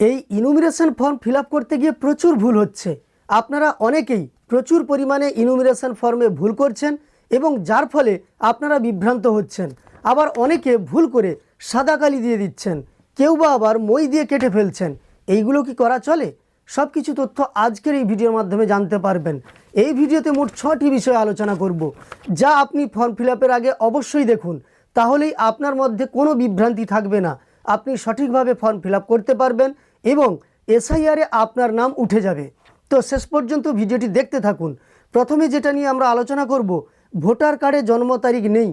এই ইনুমিরেশন form fill করতে গিয়ে প্রচুর ভুল হচ্ছে। আপনারা অনেকেই প্রচুর পরিমাণে ইনুমিরেশন ফর্মে ভুল করছেন এবং যার ফলে আপনারা বিভ্রান্ত হচ্ছেন। আবার অনেকে ভুল করে সাদা কালি দিয়ে দিচ্ছেন, কেউ বা আবার মই দিয়ে কেটে ফেলছেন। এইগুলো কি করা চলে? সব কিছু তথ্য আজকের এই ভিডিওর মাধ্যমে জানতে পারবেন। এই ভিডিওতে মোট ছটি বিষয়ে আলোচনা করব, যা আপনি ফর্ম ফিল আগে অবশ্যই দেখুন। তাহলেই আপনার মধ্যে কোনো বিভ্রান্তি থাকবে না। আপনি সঠিকভাবে ফর্ম ফিল করতে পারবেন। এবং এসআইআরে আপনার নাম উঠে যাবে। তো শেষ পর্যন্ত ভিডিওটি দেখতে থাকুন। প্রথমে যেটা নিয়ে আমরা আলোচনা করব, ভোটার কার্ডে জন্ম তারিখ নেই।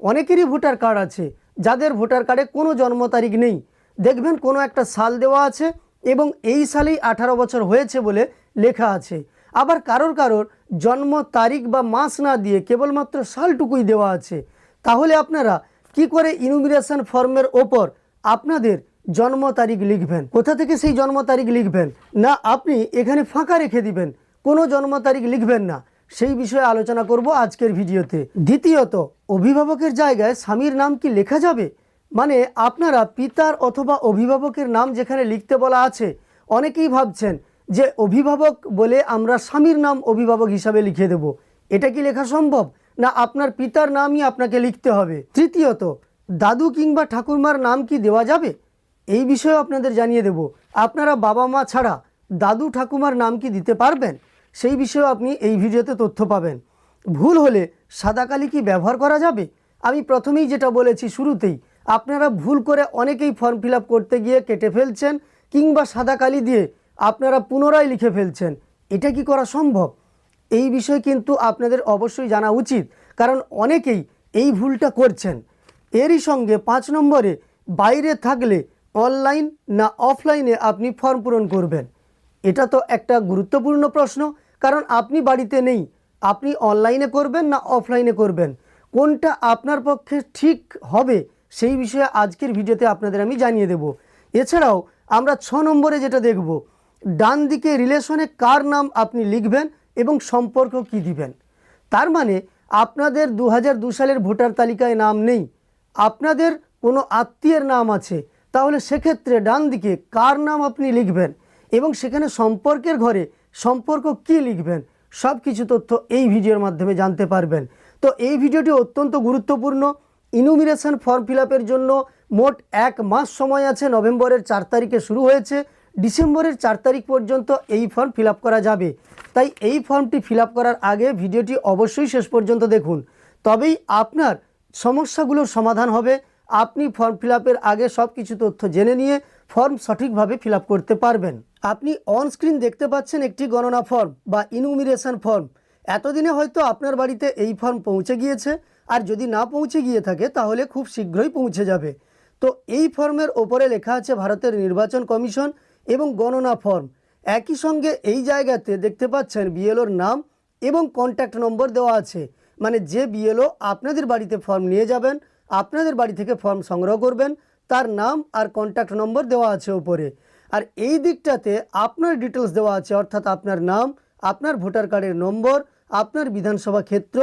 অনেকেরই ভোটার কার্ড আছে, যাদের ভোটার কার্ডে কোনো জন্ম তারিখ নেই। দেখবেন কোনো একটা সাল দেওয়া আছে এবং এই সালেই আঠারো বছর হয়েছে বলে লেখা আছে। আবার কারোর কারোর জন্ম তারিখ বা মাস না দিয়ে কেবলমাত্র সালটুকুই দেওয়া আছে। তাহলে আপনারা কি করে ইনুমিরেশন ফর্মের ওপর আপনাদের জন্ম তারিখ লিখবেন। কোথা থেকে সেই জন্ম তারিখ লিখবেন? না, আপনি এখানে ফাঁকা রেখে দিবেন। কোনো জন্ম তারিখ লিখবেন না। সেই বিষয়ে আলোচনা করব আজকের ভিডিওতে। দ্বিতীয়ত, অভিভাবকের জায়গায় স্বামীর নাম কি লেখা যাবে? মানে আপনারা পিতার অথবা অভিভাবকের নাম যেখানে লিখতে বলা আছে, অনেকেই ভাবছেন যে অভিভাবক বলে আমরা স্বামীর নাম অভিভাবক হিসাবে লিখে দেব। এটা কি লেখা সম্ভব? না, আপনার পিতার নামই আপনাকে লিখতে হবে। তৃতীয়ত, দাদু কিংবা ঠাকুরমার নাম কি দেওয়া যাবে? এই বিষয়ে আপনাদের জানিয়ে দেব। আপনারা বাবা মা ছাড়া দাদু ঠাকুমার নাম কি দিতে পারবেন? সেই বিষয়েও আপনি এই ভিডিওতে তথ্য পাবেন। ভুল হলে সাদা কালি কি ব্যবহার করা যাবে? আমি প্রথমেই যেটা বলেছি শুরুতেই, আপনারা ভুল করে অনেকেই ফর্ম ফিল করতে গিয়ে কেটে ফেলছেন কিংবা সাদা কালি দিয়ে আপনারা পুনরায় লিখে ফেলছেন। এটা কি করা সম্ভব? এই বিষয় কিন্তু আপনাদের অবশ্যই জানা উচিত, কারণ অনেকেই এই ভুলটা করছেন। এরই সঙ্গে পাঁচ নম্বরে, বাইরে থাকলে অনলাইন না অফলাইনে আপনি ফর্ম পূরণ করবেন? এটা তো একটা গুরুত্বপূর্ণ প্রশ্ন, কারণ আপনি বাড়িতে নেই। আপনি অনলাইনে করবেন না অফলাইনে করবেন? কোনটা আপনার পক্ষে ঠিক হবে সেই বিষয়ে আজকের ভিডিওতে আপনাদের আমি জানিয়ে দেব। এছাড়াও আমরা ছ নম্বরে যেটা দেখব, ডান দিকে রিলেশনে কার নাম আপনি লিখবেন এবং সম্পর্ক কি দিবেন? তার মানে আপনাদের দু সালের ভোটার তালিকায় নাম নেই। আপনাদের কোনো আত্মীয়ের নাম আছে। তাহলে সেক্ষেত্রে ডান দিকে কার নাম আপনি লিখবেন এবং সেখানে সম্পর্কের ঘরে সম্পর্ক কি লিখবেন সব কিছু তথ্য এই ভিডিওর মাধ্যমে জানতে পারবেন। তো এই ভিডিওটি অত্যন্ত গুরুত্বপূর্ণ। ইনুমিনেশন ফর্ম ফিল জন্য মোট এক মাস সময় আছে, নভেম্বরের চার তারিখে শুরু হয়েছে। ডিসেম্বরের চার তারিখ পর্যন্ত এই ফর্ম ফিল করা যাবে। তাই এই ফর্মটি ফিল করার আগে ভিডিওটি অবশ্যই শেষ পর্যন্ত দেখুন। তবেই আপনার সমস্যাগুলোর সমাধান হবে। আপনি ফর্ম ফিল আগে সব কিছু তথ্য জেনে নিয়ে ফর্ম সঠিকভাবে ফিল করতে পারবেন। আপনি অন স্ক্রিন দেখতে পাচ্ছেন একটি গণনা ফর্ম বা ইনুমিরেশন ফর্ম এতদিনে হয়তো আপনার বাড়িতে এই ফর্ম পৌঁছে গিয়েছে। আর যদি না পৌঁছে গিয়ে থাকে, তাহলে খুব শীঘ্রই পৌঁছে যাবে। তো এই ফর্মের ওপরে লেখা আছে ভারতের নির্বাচন কমিশন এবং গণনা ফর্ম একই সঙ্গে এই জায়গাতে দেখতে পাচ্ছেন বিএলওর নাম এবং কন্ট্যাক্ট নম্বর দেওয়া আছে। মানে যে বিএলও আপনাদের বাড়িতে ফর্ম নিয়ে যাবেন আপনাদের বাড়ি থেকে ফর্ম সংগ্রহ করবেন। তার নাম আর কন্ট্যাক্ট নম্বর দেওয়া আছে উপরে। আর এই দিকটাতে আপনার ডিটেলস দেওয়া আছে, অর্থাৎ আপনার নাম, আপনার ভোটার কার্ডের নম্বর, আপনার বিধানসভা ক্ষেত্র,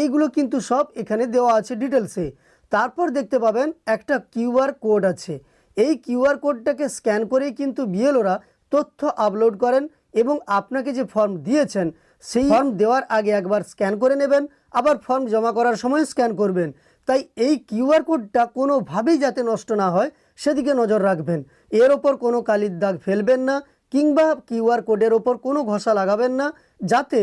এইগুলো কিন্তু সব এখানে দেওয়া আছে ডিটেলসে তারপর দেখতে পাবেন একটা কিউআর কোড আছে। এই কিউআর কোডটাকে স্ক্যান করেই কিন্তু বিএলওরা তথ্য আপলোড করেন এবং আপনাকে যে ফর্ম দিয়েছেন, সেই ফর্ম দেওয়ার আগে একবার স্ক্যান করে নেবেন, আবার ফর্ম জমা করার সময় স্ক্যান করবেন। তাই এই কিউআর কোডটা কোনোভাবেই যাতে নষ্ট না হয়, সেদিকে নজর রাখবেন। এর ওপর কোনো কালির দাগ ফেলবেন না, কিংবা কিউআর কোডের ওপর কোনো ঘষা লাগাবেন না, যাতে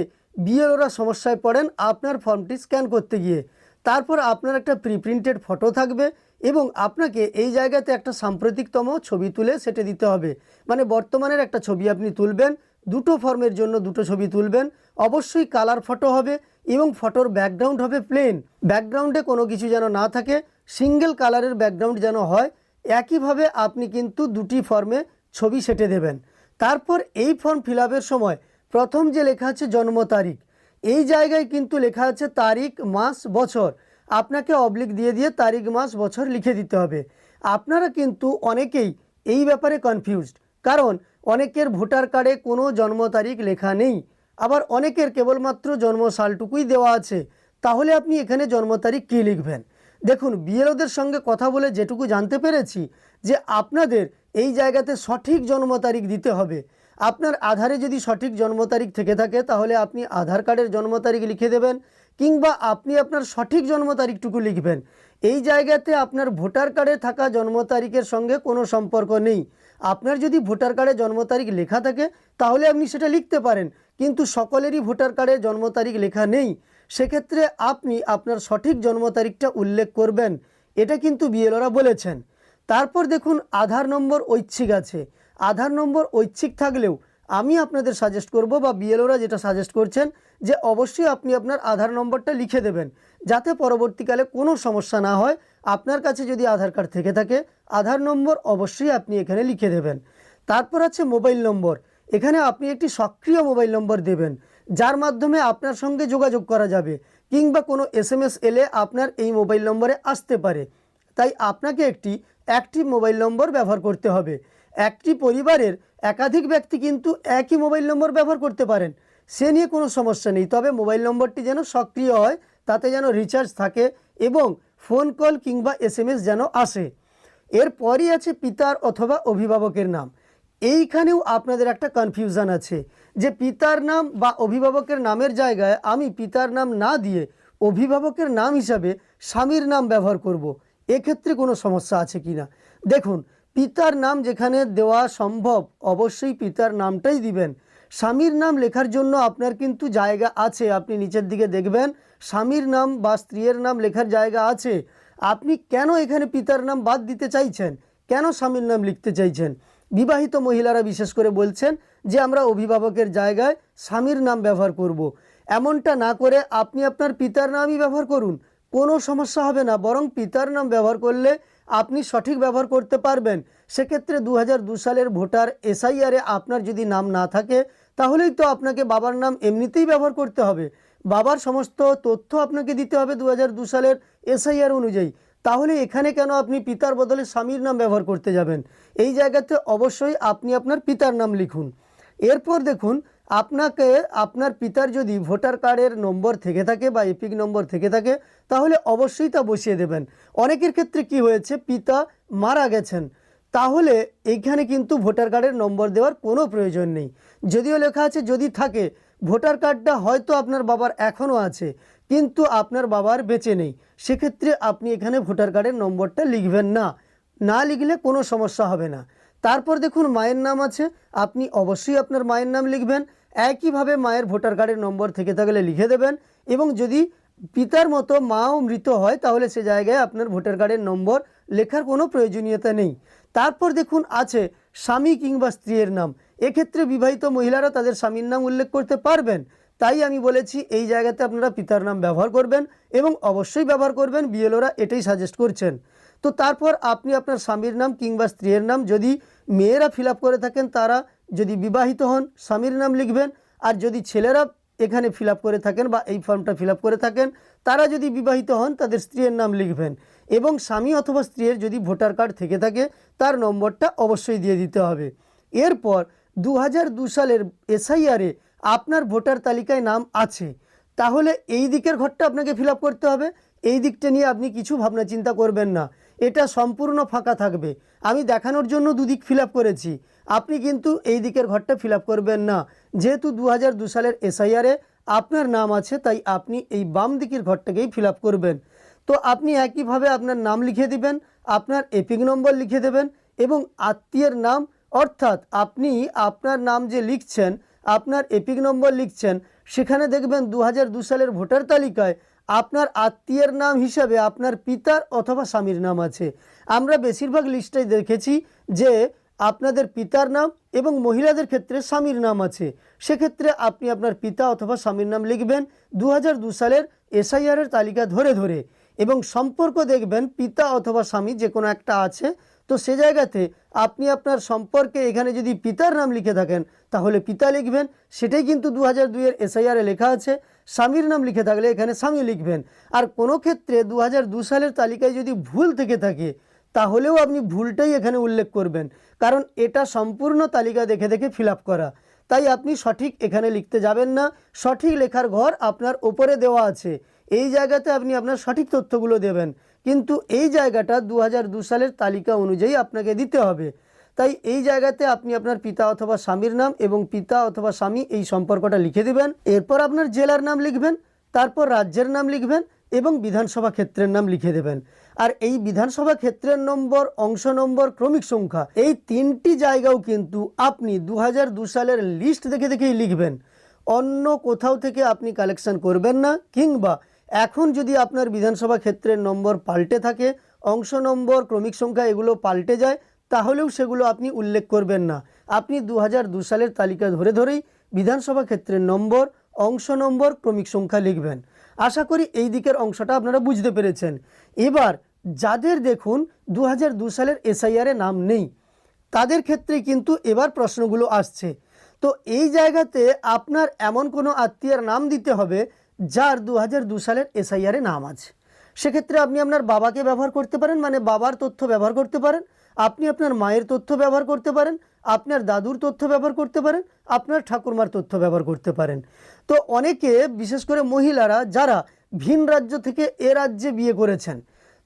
বিএলওরা সমস্যায় পড়েন আপনার ফর্মটি স্ক্যান করতে গিয়ে। তারপর আপনার একটা প্রি প্রিন্টেড ফটো থাকবে এবং আপনাকে এই জায়গাতে একটা সাম্প্রতিকতম ছবি তুলে সেটে দিতে হবে। মানে বর্তমানের একটা ছবি আপনি তুলবেন, দুটো ফর্মের জন্য দুটো ছবি তুলবেন, অবশ্যই কালার ফটো হবে এবং ফটোর ব্যাকগ্রাউন্ড হবে প্লেন ব্যাকগ্রাউন্ডে কোনো কিছু যেন না থাকে সিঙ্গেল কালারের ব্যাকগ্রাউন্ড যেন হয়, একইভাবে আপনি কিন্তু দুটি ফর্মে ছবি সেটে দেবেন। তারপর এই ফর্ম ফিল সময় প্রথম যে লেখা আছে জন্ম তারিখ, এই জায়গায় কিন্তু লেখা আছে তারিখ, মাস, বছর। আপনাকে অবলিক দিয়ে দিয়ে তারিখ, মাস, বছর লিখে দিতে হবে। আপনারা কিন্তু অনেকেই এই ব্যাপারে কনফিউজড কারণ অনেকের ভোটার কার্ডে কোনো জন্ম তারিখ লেখা নেই। আবার অনেকের কেবলমাত্র জন্ম সালটুকুই দেওয়া আছে। তাহলে আপনি এখানে জন্ম তারিখ কী লিখবেন? দেখুন, বিএলওদের সঙ্গে কথা বলে যেটুকু জানতে পেরেছি যে আপনাদের এই জায়গাতে সঠিক জন্ম তারিখ দিতে হবে। আপনার আধারে যদি সঠিক জন্ম তারিখ থেকে থাকে, তাহলে আপনি আধার কার্ডের জন্ম তারিখ লিখে দেবেন কিংবা আপনি আপনার সঠিক জন্ম তারিখটুকু লিখবেন। এই জায়গাতে আপনার ভোটার কার্ডে থাকা জন্ম তারিখের সঙ্গে কোনো সম্পর্ক নেই। আপনার যদি ভোটার কার্ডে জন্ম তারিখ লেখা থাকে তাহলে আপনি সেটা লিখতে পারেন। কিন্তু সকলেরই ভোটার কার্ডে জন্ম তারিখ লেখা নেই। সেক্ষেত্রে আপনি আপনার সঠিক জন্ম তারিখটা উল্লেখ করবেন। এটা কিন্তু বিএলওরা বলেছেন। তারপর দেখুন, আধার নম্বর ঐচ্ছিক আছে। আধার নম্বর ঐচ্ছিক থাকলেও আমি আপনাদের সাজেস্ট করব বা বিএলওরা যেটা সাজেস্ট করছেন যে অবশ্যই আপনি আপনার আধার নম্বরটা লিখে দেবেন। যাতে পরবর্তীকালে কোনো সমস্যা না হয়। আপনার কাছে যদি আধার কার্ড থেকে থাকে, আধার নম্বর অবশ্যই আপনি এখানে লিখে দেবেন। তারপর আছে মোবাইল নম্বর। এখানে আপনি একটি সক্রিয় মোবাইল নম্বর দেবেন, যার মাধ্যমে আপনার সঙ্গে যোগাযোগ করা যাবে, কিংবা কোনো এসএমএস এলে আপনার এই মোবাইল নম্বরে আসতে পারে। তাই আপনাকে একটি অ্যাক্টিভ মোবাইল নম্বর ব্যবহার করতে হবে। একটি পরিবারের একাধিক ব্যক্তি কিন্তু একই মোবাইল নম্বর ব্যবহার করতে পারেন। সে নিয়ে কোনো সমস্যা নেই, তবে মোবাইল নম্বরটি যেন সক্রিয় হয়, তাতে যেন রিচার্জ থাকে এবং ফোন কল কিংবা এসএমএস যেন আসে। এরপরই আছে পিতার অথবা অভিভাবকের নাম। এইখানেও আপনাদের একটা কনফিউশন আছে যে পিতার নাম বা অভিভাবকের নামের জায়গায় আমি পিতার নাম না দিয়ে অভিভাবকের নাম হিসাবে স্বামীর নাম ব্যবহার করব। এক্ষেত্রে কোনো সমস্যা আছে কি না? দেখুন, পিতার নাম যেখানে দেওয়া সম্ভব অবশ্যই পিতার নামটাই দিবেন। স্বামীর নাম লেখার জন্য আপনার কিন্তু জায়গা আছে। আপনি নিচের দিকে দেখবেন, স্বামীর নাম বা স্ত্রীর নাম লেখার জায়গা আছে। আপনি কেন এখানে পিতার নাম বাদ দিতে চাইছেন? কেন স্বামীর নাম লিখতে চাইছেন? বিবাহিত মহিলারা বিশেষ করে বলছেন যে আমরা অভিভাবকের জায়গায় স্বামীর নাম ব্যবহার করব। এমনটা না করে আপনি আপনার পিতার নামই ব্যবহার করুন। কোনো সমস্যা হবে না, বরং পিতার নাম ব্যবহার করলে আপনি সঠিক ব্যবহার করতে পারবেন। সেক্ষেত্রে দু সালের ভোটার এসআইআরে আপনার যদি নাম না থাকে, তাহলেই তো আপনাকে বাবার নাম এমনিতেই ব্যবহার করতে হবে। বাবার সমস্ত তথ্য আপনাকে দিতে হবে দু সালের এসআইআর অনুযায়ী। তাহলে এখানে কেন আপনি পিতার বদলে স্বামীর নাম ব্যবহার করতে যাবেন? এই জায়গাতে অবশ্যই আপনি আপনার পিতার নাম লিখুন। এরপর দেখুন, আপনাকে, আপনার পিতার যদি ভোটার কার্ডের নম্বর থেকে থাকে বা এপিক নম্বর থেকে থাকে, তাহলে অবশ্যই তা বসিয়ে দেবেন। অনেকের ক্ষেত্রে কি হয়েছে, পিতা মারা গেছেন। তাহলে এইখানে কিন্তু ভোটার কার্ডের নম্বর দেওয়ার কোনো প্রয়োজন নেই। যদিও লেখা আছে, যদি থাকে, ভোটার কার্ডটা হয়তো আপনার বাবার এখনও আছে। কিন্তু আপনার বাবার বেঁচে নেই। সেক্ষেত্রে আপনি এখানে ভোটার কার্ডের নম্বরটা লিখবেন না। না লিখলে কোনো সমস্যা হবে না। তারপর দেখুন মায়ের নাম আছে। আপনি অবশ্যই আপনার মায়ের নাম লিখবেন। একইভাবে মায়ের ভোটার কার্ডের নম্বর থেকে থাকলে লিখে দেবেন এবং যদি পিতার মতো মাও মৃত হয়, তাহলে সে জায়গায় আপনার ভোটার কার্ডের নম্বর লেখার কোনো প্রয়োজনীয়তা নেই। তারপর দেখুন আছে স্বামী কিংবা স্ত্রীর নাম। এক্ষেত্রে বিবাহিত মহিলারা তাদের স্বামীর নাম উল্লেখ করতে পারবেন। তাই আমি বলেছি এই জায়গাতে আপনারা পিতার নাম ব্যবহার করবেন এবং অবশ্যই ব্যবহার করবেন, বিএলওরা এটাই সাজেস্ট করছেন। তো তারপর আপনি আপনার স্বামীর নাম কিংবা স্ত্রীর নাম যদি মেয়েরা ফিল করে থাকেন, তারা যদি বিবাহিত হন, স্বামীর নাম লিখবেন, আর যদি ছেলেরা এখানে ফিল করে থাকেন বা এই ফর্মটা ফিল করে থাকেন, তারা যদি বিবাহিত হন, তাদের স্ত্রীর নাম লিখবেন এবং স্বামী অথবা স্ত্রীর যদি ভোটার কার্ড থেকে থাকে, তার নম্বরটা অবশ্যই দিয়ে দিতে হবে। এরপর দু সালের এসআইআরে আপনার ভোটার তালিকায় নাম আছে, তাহলে এই দিকের ঘরটা আপনাকে ফিল করতে হবে। এই দিকটা নিয়ে আপনি কিছু ভাবনা চিন্তা করবেন না। এটা সম্পূর্ণ ফাঁকা থাকবে। আমি দেখানোর জন্য দুদিক ফিল করেছি। আপনি কিন্তু এই দিকের ঘরটা ফিল করবেন না। যেহেতু দু সালের এসআইআরে আপনার নাম আছে, তাই আপনি এই বাম দিকের ঘরটাকেই ফিল করবেন। তো আপনি একইভাবে আপনার নাম লিখে দিবেন, আপনার এপিক নম্বর লিখে দেবেন এবং আত্মীয়ের নাম, অর্থাৎ আপনি আপনার নাম যে লিখছেন আপনার এপিক নম্বর লিখছেন, সেখানে দেখবেন দু সালের ভোটার তালিকায় আপনার আত্মীয়ের নাম হিসাবে আপনার পিতার অথবা স্বামীর নাম আছে। আমরা বেশিরভাগ লিস্টে দেখেছি যে আপনাদের পিতার নাম এবং মহিলাদের ক্ষেত্রে স্বামীর নাম আছে। সেক্ষেত্রে আপনি আপনার পিতা অথবা স্বামীর নাম লিখবেন দু সালের এসআইআরের তালিকা ধরে ধরে এবং সম্পর্ক দেখবেন পিতা অথবা স্বামী যে কোনো একটা আছে তো সে জায়গাতে আপনি আপনার সম্পর্কে এখানে যদি পিতার নাম লিখে থাকেন, তাহলে পিতা লিখবেন। সেটাই কিন্তু দু হাজার দুইয়ের এসআইআরে লেখা আছে। স্বামীর নাম লিখে থাকলে এখানে স্বামী লিখবেন। আর কোনো ক্ষেত্রে দু সালের তালিকায় যদি ভুল থেকে থাকে, তাহলেও আপনি ভুলটাই এখানে উল্লেখ করবেন। কারণ এটা সম্পূর্ণ তালিকা দেখে দেখে ফিল করা। তাই আপনি সঠিক এখানে লিখতে যাবেন না। সঠিক লেখার ঘর আপনার ওপরে দেওয়া আছে। এই জায়গাতে আপনি আপনার সঠিক তথ্যগুলো দেবেন। কিন্তু এই জায়গাটা দু সালের তালিকা অনুযায়ী আপনাকে দিতে হবে। তাই এই জায়গাতে আপনি আপনার পিতা অথবা স্বামীর নাম এবং পিতা অথবা স্বামী এই সম্পর্কটা লিখে দিবেন। এরপর আপনার জেলার নাম লিখবেন, তারপর রাজ্যের নাম লিখবেন এবং বিধানসভা ক্ষেত্রের নাম লিখে দেবেন। আর এই বিধানসভা ক্ষেত্রের নম্বর, অংশ নম্বর, ক্রমিক সংখ্যা, এই তিনটি জায়গাও কিন্তু আপনি দু সালের লিস্ট দেখে দেখেই লিখবেন। অন্য কোথাও থেকে আপনি কালেকশন করবেন না কিংবা এখন যদি আপনার বিধানসভা ক্ষেত্রের নম্বর পাল্টে থাকে, অংশ নম্বর, ক্রমিক সংখ্যা এগুলো পাল্টে যায়, তাহলেও সেগুলো আপনি উল্লেখ করবেন না। আপনি দু সালের তালিকা ধরে ধরেই বিধানসভা ক্ষেত্রের নম্বর, অংশ নম্বর, ক্রমিক সংখ্যা লিখবেন। আশা করি এই দিকের অংশটা আপনারা বুঝতে পেরেছেন। এবার, যাদের দেখুন দু সালের এসআইআরে নাম নেই, তাদের ক্ষেত্রে কিন্তু এবার প্রশ্নগুলো আসছে। তো এই জায়গাতে আপনার এমন কোনো আত্মীয়ের নাম দিতে হবে যার দু হাজার দু সালের এসআইআরে নাম আছে। সেক্ষেত্রে আপনি আপনার বাবাকে ব্যবহার করতে পারেন মানে বাবার তথ্য ব্যবহার করতে পারেন, আপনি আপনার মায়ের তথ্য ব্যবহার করতে পারেন, আপনার দাদুর তথ্য ব্যবহার করতে পারেন, আপনার ঠাকুরমার তথ্য ব্যবহার করতে পারেন। তো অনেকে, বিশেষ করে মহিলারা, যারা ভিন রাজ্য থেকে এ রাজ্যে বিয়ে করেছেন,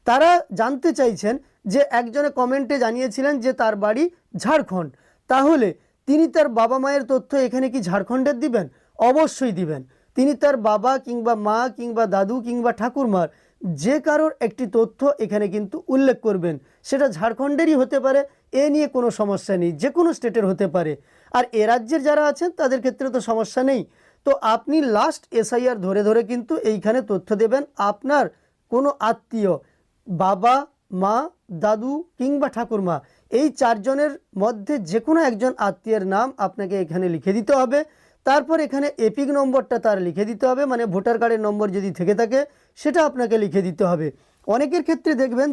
তারা জানতে চাইছেন যে একজনে কমেন্টে জানিয়েছিলেন যে তার বাড়ি ঝাড়খণ্ড। তাহলে তিনি তার বাবা মায়ের তথ্য এখানে কি ঝাড়খণ্ডের দিবেন? অবশ্যই দিবেন। তিনি তার বাবা কিংবা মা কিংবা দাদু কিংবা ঠাকুরমার যে কারোর একটি তথ্য এখানে কিন্তু উল্লেখ করবেন। সেটা ঝাড়খণ্ডেরই হতে পারে, এ নিয়ে কোনো সমস্যা নেই, যে কোনো স্টেটের হতে পারে। আর এ রাজ্যের যারা আছেন, তাদের ক্ষেত্রে তো সমস্যা নেই। তো আপনি লাস্ট এসআইআর ধরে ধরে কিন্তু এইখানে তথ্য দেবেন, আপনার কোনো আত্মীয়, বাবা, মা, দাদু কিংবা ঠাকুরমা, এই চারজনের মধ্যে যে কোনো একজন আত্মীয়ের নাম আপনাকে এখানে লিখে দিতে হবে। তারপর এখানে এপিক নম্বরটা তার লিখে দিতে হবে মানে ভোটার কার্ডের নম্বর যদি থেকে থাকে, সেটা আপনাকে লিখে দিতে হবে। অনেকের ক্ষেত্রে দেখবেন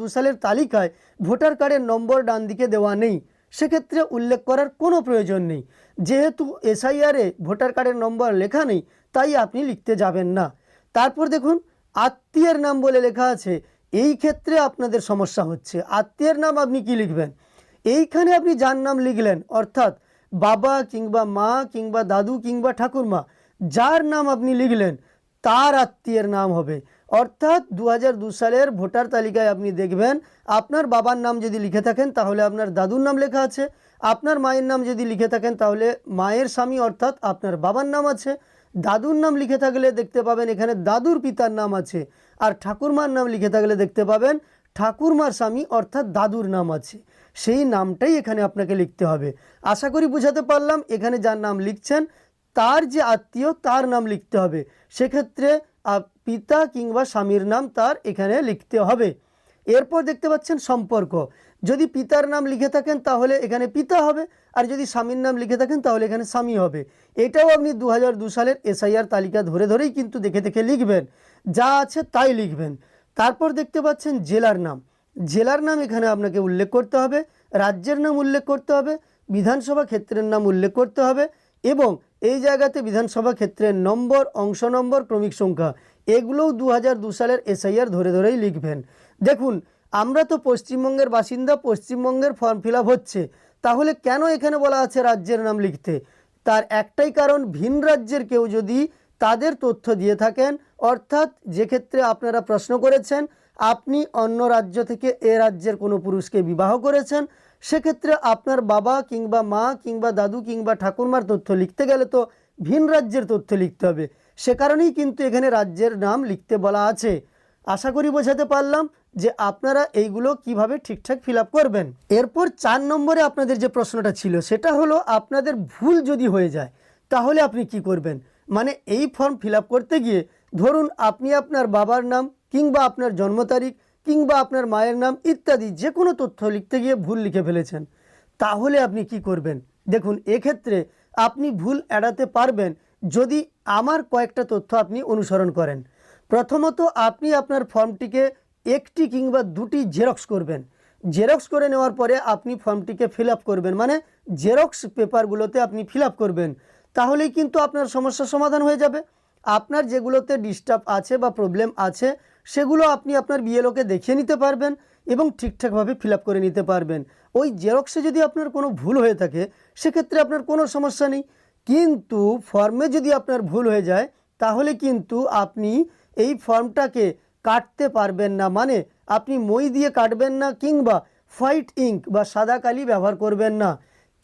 দু সালের তালিকায় ভোটার কার্ডের নম্বর ডান দিকে দেওয়া নেই। সেক্ষেত্রে উল্লেখ করার কোনো প্রয়োজন নেই। যেহেতু এসআইআরে ভোটার কার্ডের নম্বর লেখা নেই, তাই আপনি লিখতে যাবেন না। তারপর দেখুন, আত্মীয়ের নাম বলে লেখা আছে। এই ক্ষেত্রে আপনাদের সমস্যা হচ্ছে। আত্মীয়ের নাম আপনি কি লিখবেন? এইখানে আপনি যার নাম লিখলেন, অর্থাৎ বাবা কিংবা মা কিংবা দাদু কিংবা ঠাকুরমা, যার নাম আপনি লিখলেন, তার আত্মীয়ের নাম হবে। অর্থাৎ দু সালের ভোটার তালিকায় আপনি দেখবেন, আপনার বাবার নাম যদি লিখে থাকেন, তাহলে আপনার দাদুর নাম লেখা আছে। আপনার মায়ের নাম যদি লিখে থাকেন, তাহলে মায়ের স্বামী, অর্থাৎ আপনার বাবার নাম আছে। দাদুর নাম লিখে থাকলে দেখতে পাবেন, এখানে দাদুর পিতার নাম আছে। আর ঠাকুরমার নাম লিখে থাকলে দেখতে পাবেন, ঠাকুরমার স্বামী, অর্থাৎ দাদুর নাম আছে। সেই নামটাই এখানে আপনাকে লিখতে হবে। আশা করি বুঝাতে পারলাম, এখানে যার নাম লিখছেন, তার যে আত্মীয়, তার নাম লিখতে হবে। সেক্ষেত্রে পিতা কিংবা স্বামীর নাম তার এখানে লিখতে হবে। এরপর দেখতে পাচ্ছেন সম্পর্ক। যদি পিতার নাম লিখে থাকেন, তাহলে এখানে পিতা হবে, আর যদি স্বামীর নাম লিখে থাকেন, তাহলে এখানে স্বামী হবে। এটাও আপনি দু সালের এসআইআর তালিকা ধরে ধরেই কিন্তু দেখে দেখে লিখবেন। যা আছে তাই লিখবেন। তারপর দেখতে পাচ্ছেন জেলার নাম। জেলার নাম এখানে আপনাকে উল্লেখ করতে হবে, রাজ্যের নাম উল্লেখ করতে হবে, বিধানসভা ক্ষেত্রের নাম উল্লেখ করতে হবে এবং এই জায়গাতে বিধানসভা ক্ষেত্রের নম্বর, অংশ নম্বর, ক্রমিক সংখ্যা এগুলোও দু সালের এসআইআর ধরে ধরেই লিখবেন। দেখুন, আমরা তো পশ্চিমবঙ্গের বাসিন্দা, পশ্চিমবঙ্গের ফর্ম ফিল হচ্ছে, তাহলে কেন এখানে বলা আছে রাজ্যের নাম লিখতে? তার একটাই কারণ, ভিন রাজ্যের কেউ যদি তাদের তথ্য দিয়ে থাকেন, অর্থাৎ যে ক্ষেত্রে আপনারা প্রশ্ন করেছেন আপনি অন্য রাজ্য থেকে এ রাজ্যের কোনো পুরুষকে বিবাহ করেছেন, সেক্ষেত্রে আপনার বাবা কিংবা মা কিংবা দাদু কিংবা ঠাকুরমার তথ্য লিখতে গেলে তো ভিন রাজ্যের তথ্য লিখতে হবে। সে কারণেই কিন্তু এখানে রাজ্যের নাম লিখতে বলা আছে। আশা করি বোঝাতে পারলাম যে আপনারা এইগুলো কীভাবে ঠিকঠাক ফিল করবেন। এরপর চার নম্বরে আপনাদের যে প্রশ্নটা ছিল, সেটা হলো আপনাদের ভুল যদি হয়ে যায়, তাহলে আপনি কি করবেন? মানে এই ফর্ম ফিল করতে গিয়ে ধরুন আপনি আপনার বাবার নাম কিংবা আপনার জন্ম তারিখ কিংবা আপনার মায়ের নাম ইত্যাদি যে কোনো তথ্য লিখতে গিয়ে ভুল লিখে ফেলেছেন। তাহলে আপনি কি করবেন? দেখুন, এক্ষেত্রে আপনি ভুল এড়াতে পারবেন যদি আমার কয়েকটা তথ্য আপনি অনুসরণ করেন। প্রথমত, আপনি আপনার ফর্মটিকে একটি কিংবা দুটি জেরক্স করবেন। জেরক্স করে নেওয়ার পরে আপনি ফর্মটিকে ফিল করবেন। মানে জেরক্স পেপারগুলোতে আপনি ফিল করবেন। তাহলেই কিন্তু আপনার সমস্যার সমাধান হয়ে যাবে। আপনার যেগুলোতে ডিস্টার্ব আছে বা প্রবলেম আছে, সেগুলো আপনি আপনার বিএলওকে দেখিয়ে নিতে পারবেন এবং ঠিকঠাকভাবে ফিল করে নিতে পারবেন। ওই জেরক্সে যদি আপনার কোনো ভুল হয়ে থাকে, সেক্ষেত্রে আপনার কোনো সমস্যা নেই। কিন্তু ফর্মে যদি আপনার ভুল হয়ে যায়, তাহলে কিন্তু আপনি এই ফর্মটাকে কাটতে পারবেন না। মানে আপনি মই দিয়ে কাটবেন না কিংবা হোয়াইট ইঙ্ক বা সাদা কালি ব্যবহার করবেন না।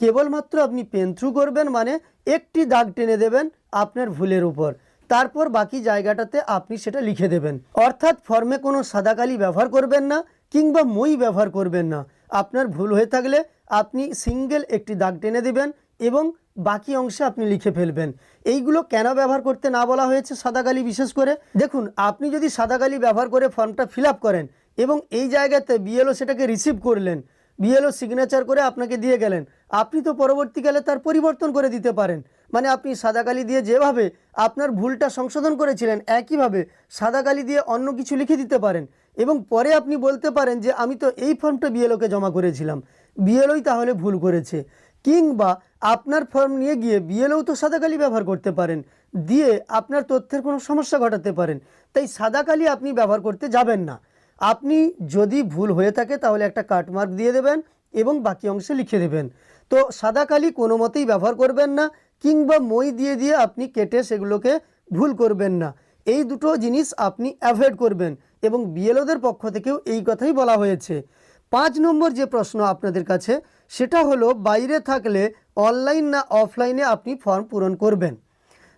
কেবলমাত্র আপনি পেন থ্রু করবেন মানে একটি দাগ টেনে দেবেন আপনার ভুলের উপর। তারপর বাকি জায়গাটাতে আপনি সেটা লিখে দেবেন। অর্থাৎ ফর্মে কোনো সাদা কালি ব্যবহার করবেন না কিংবা মই ব্যবহার করবেন না। আপনার ভুল হয়ে থাকলে আপনি সিঙ্গেল একটি দাগ টেনে দেবেন এবং বাকি অংশে আপনি লিখে ফেলবেন। এইগুলো কেন ব্যবহার করতে না বলা হয়েছে সাদা কালি বিশেষ করে? দেখুন, আপনি যদি সাদা কালি ব্যবহার করে ফর্মটা ফিল করেন এবং এই জায়গাতে বিএলও সেটাকে রিসিভ করলেন, বিএলও সিগনেচার করে আপনাকে দিয়ে গেলেন, আপনি তো পরবর্তীকালে তার পরিবর্তন করে দিতে পারেন। মানে আপনি সাদা কালি দিয়ে যেভাবে আপনার ভুলটা সংশোধন করেছিলেন একইভাবে সাদা কালি দিয়ে অন্য কিছু লিখে দিতে পারেন এবং পরে আপনি বলতে পারেন যে, আমি তো এই ফর্মটা বিএলওকে জমা করেছিলাম। বিএলওই তাহলে ভুল করেছে। কিংবা আপনার ফর্ম নিয়ে গিয়ে বিএলও তো সাদা কালি ব্যবহার করতে পারেন, দিয়ে আপনার তথ্যের কোনো সমস্যা ঘটাতে পারেন। তাই সাদা কালি আপনি ব্যবহার করতে যাবেন না। আপনি যদি ভুল হয়ে থাকে তাহলে একটা কাটমার্ক দিয়ে দেবেন এবং বাকি অংশে লিখে দেবেন। তো সাদা কালি কোনো মতেই ব্যবহার করবেন না। কিংবা মই দিয়ে দিয়ে আপনি কেটে সেগুলোকে ভুল করবেন না। এই দুটো জিনিস আপনি অ্যাভয়েড করবেন এবং বিএলওদের পক্ষ থেকেও এই কথাই বলা হয়েছে। পাঁচ নম্বর যে প্রশ্ন আপনাদের কাছে, সেটা হলো, বাইরে থাকলে অনলাইন না অফলাইনে আপনি ফর্ম পূরণ করবেন।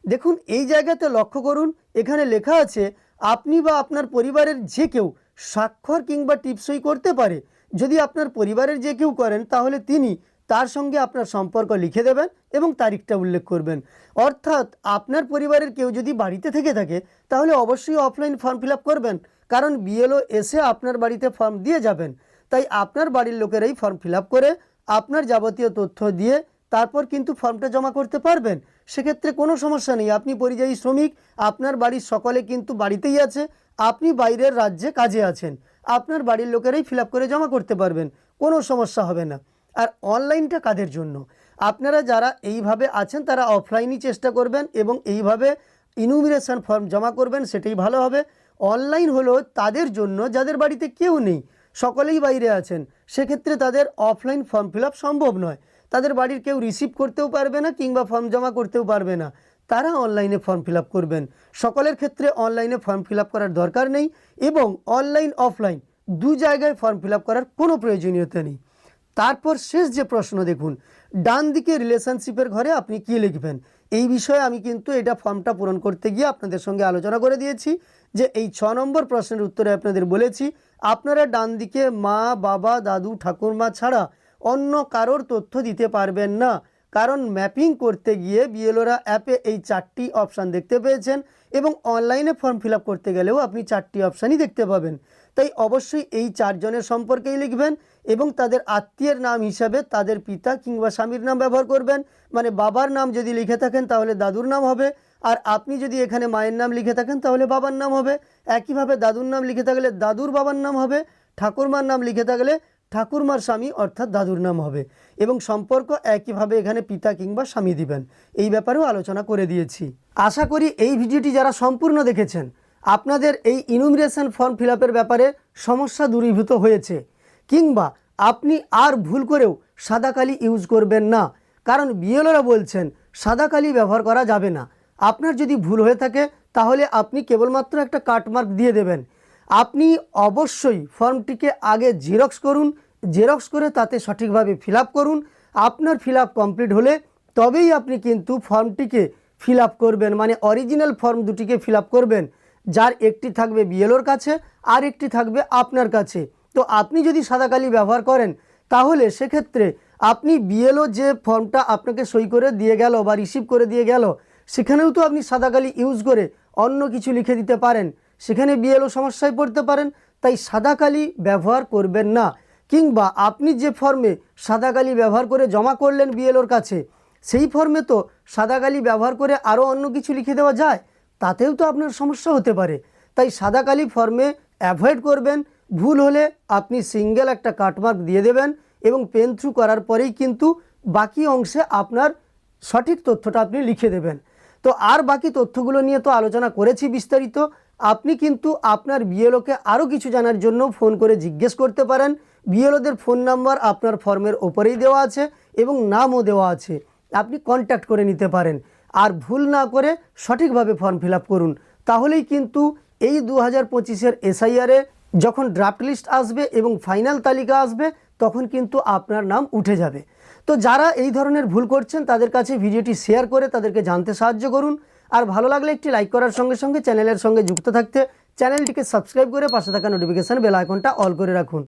দেখুন, এই জায়গাতে লক্ষ্য করুন, এখানে লেখা আছে, আপনি বা আপনার পরিবারের যে কেউ স্বাক্ষর কিংবা টিপসই করতে পারে। যদি আপনার পরিবারের যে কেউ করেন, তাহলে তিনি তার সঙ্গে আপনার সম্পর্ক লিখে দেবেন এবং তারিখটা উল্লেখ করবেন। অর্থাৎ আপনার পরিবারের কেউ যদি বাড়িতে থেকে থাকে, তাহলে অবশ্যই অফলাইন ফর্ম ফিল করবেন, কারণ বিএলও এসে আপনার বাড়িতে ফর্ম দিয়ে যাবেন। তাই আপনার বাড়ির লোকেরাই ফর্ম ফিল করে আপনার যাবতীয় তথ্য দিয়ে তারপর কিন্তু ফর্মটা জমা করতে পারবেন। সেক্ষেত্রে কোনো সমস্যা নেই, আপনি পরিযায়ী শ্রমিক, আপনার বাড়ির সকলে কিন্তু বাড়িতেই আছে, আপনি বাইরের রাজ্যে কাজে আছেন, আপনার বাড়ির লোকেরাই ফিল করে জমা করতে পারবেন, কোনো সমস্যা হবে না। আর অনলাইনটা কাদের জন্য? আপনারা যারা এইভাবে আছেন, তারা অফলাইনই চেষ্টা করবেন এবং এইভাবে ইনুমিনেশন ফর্ম জমা করবেন, সেটাই ভালো হবে। অনলাইন হলো তাদের জন্য, যাদের বাড়িতে কেউ নেই, সকলেই বাইরে আছেন, সেক্ষেত্রে তাদের অফলাইন ফর্ম ফিল সম্ভব নয়। তাদের বাড়ির কেউ রিসিভ করতেও পারবে না, কিংবা ফর্ম জমা করতেও পারবে না। তারা অনলাইনে ফর্ম ফিল করবেন। সকলের ক্ষেত্রে অনলাইনে ফর্ম ফিল করার দরকার নেই এবং অনলাইন অফলাইন দু জায়গায় ফর্ম ফিল করার কোনো প্রয়োজনীয়তা নেই। তারপর শেষ যে প্রশ্ন দেখুন, ডান দিকে রিলেশনশিপের ঘরে আপনি কি লিখবেন? এই বিষয়ে আমি কিন্তু এটা ফর্মটা পূরণ করতে গিয়ে আপনাদের সঙ্গে আলোচনা করে দিয়েছি যে এই ছ নম্বর প্রশ্নের উত্তরে আপনাদের বলেছি, আপনারা ডান দিকে মা, বাবা, দাদু, ঠাকুরমা ছাড়া অন্য কারোর তথ্য দিতে পারবেন না। কারণ ম্যাপিং করতে গিয়ে বিএলওরা অ্যাপে এই চারটি অপশান দেখতে পেয়েছেন এবং অনলাইনে ফর্ম ফিল করতে গেলেও আপনি চারটি অপশানই দেখতে পাবেন। তাই অবশ্যই এই চারজনের সম্পর্কেই লিখবেন এবং তাদের আত্মীয়ের নাম হিসাবে তাদের পিতা কিংবা স্বামীর নাম ব্যবহার করবেন। মানে বাবার নাম যদি লিখে থাকেন তাহলে দাদুর নাম হবে। আর আপনি যদি এখানে মায়ের নাম লিখে থাকেন তাহলে বাবার নাম হবে। একইভাবে দাদুর নাম লিখে থাকলে দাদুর বাবার নাম হবে। ঠাকুরমার নাম লিখে থাকলে ঠাকুরমার স্বামী অর্থাৎ দাদুর নাম হবে। এবং সম্পর্ক একইভাবে এখানে পিতা কিংবা স্বামী দিবেন। এই ব্যাপারেও আলোচনা করে দিয়েছি। আশা করি এই ভিডিওটি যারা সম্পূর্ণ দেখেছেন আপনাদের এই ইনুমিনেশন ফর্ম ফিল ব্যাপারে সমস্যা দূরীভূত হয়েছে, কিংবা আপনি আর ভুল করেও সাদা কালি ইউজ করবেন না, কারণ বিএলওরা বলছেন সাদা কালি ব্যবহার করা যাবে না। আপনার যদি ভুল হয়ে থাকে, তাহলে আপনি কেবলমাত্র একটা কাটমার্ক দিয়ে দেবেন। আপনি অবশ্যই ফর্মটিকে আগে জেরক্স করুন জেরক্স করে তাতে সঠিকভাবে ফিল করুন। আপনার ফিল কমপ্লিট হলে তবেই আপনি কিন্তু ফর্মটিকে ফিল করবেন মানে অরিজিনাল ফর্ম দুটিকে ফিল করবেন। যার একটি থাকবে বিএলওর কাছে, আর একটি থাকবে আপনার কাছে। তো আপনি যদি সাদা কালি ব্যবহার করেন, তাহলে সেক্ষেত্রে আপনি বিএলও যে ফর্মটা আপনাকে সই করে দিয়ে গেল বা রিসিভ করে দিয়ে গেল, সেখানেও তো আপনি সাদা কালি ইউজ করে অন্য কিছু লিখে দিতে পারেন। সেখানে বিএলও সমস্যায় পড়তে পারেন, তাই সাদা কালি ব্যবহার করবেন না। কিংবা আপনি যে ফর্মে সাদা কালি ব্যবহার করে জমা করলেন বিএলওর কাছে, সেই ফর্মে তো সাদা কালি ব্যবহার করে আরও অন্য কিছু লিখে দেওয়া যায়। তাতেও তো আপনার সমস্যা হতে পারে। তাই সাদা কালি ফর্মে অ্যাভয়েড করবেন। ভুল হলে আপনি সিঙ্গেল একটা কাটমার্ক দিয়ে দেবেন এবং পেন থ্রু করার পরেই কিন্তু বাকি অংশে আপনার সঠিক তথ্যটা আপনি লিখে দেবেন। তো আর বাকি তথ্যগুলো নিয়ে তো আলোচনা করেছি বিস্তারিত। আপনি কিন্তু আপনার বিএলওকে আরও কিছু জানার জন্য ফোন করে জিজ্ঞেস করতে পারেন। বিএলওদের ফোন নাম্বার আপনার ফর্মের ওপরেই দেওয়া আছে এবং নামও দেওয়া আছে। আপনি কন্ট্যাক্ট করে নিতে পারেন। আর ভুল না করে সঠিকভাবে ফর্ম ফিল করুন। তাহলেই কিন্তু এই দু হাজার পঁচিশের এসআইআরে যখন ড্রাফট লিস্ট আসবে এবং ফাইনাল তালিকা আসবে, তখন কিন্তু আপনার নাম উঠে যাবে। তো যারা এই ধরনের ভুল করছেন, তাদের কাছে ভিডিওটি শেয়ার করে তাদেরকে জানতে সাহায্য করুন। আর ভালো লাগলে একটি লাইক করার সঙ্গে সঙ্গে চ্যানেলের সঙ্গে যুক্ত থাকতে চ্যানেলটিকে সাবস্ক্রাইব করে পাশে থাকা নোটিফিকেশান বেল আইকনটা অল করে রাখুন।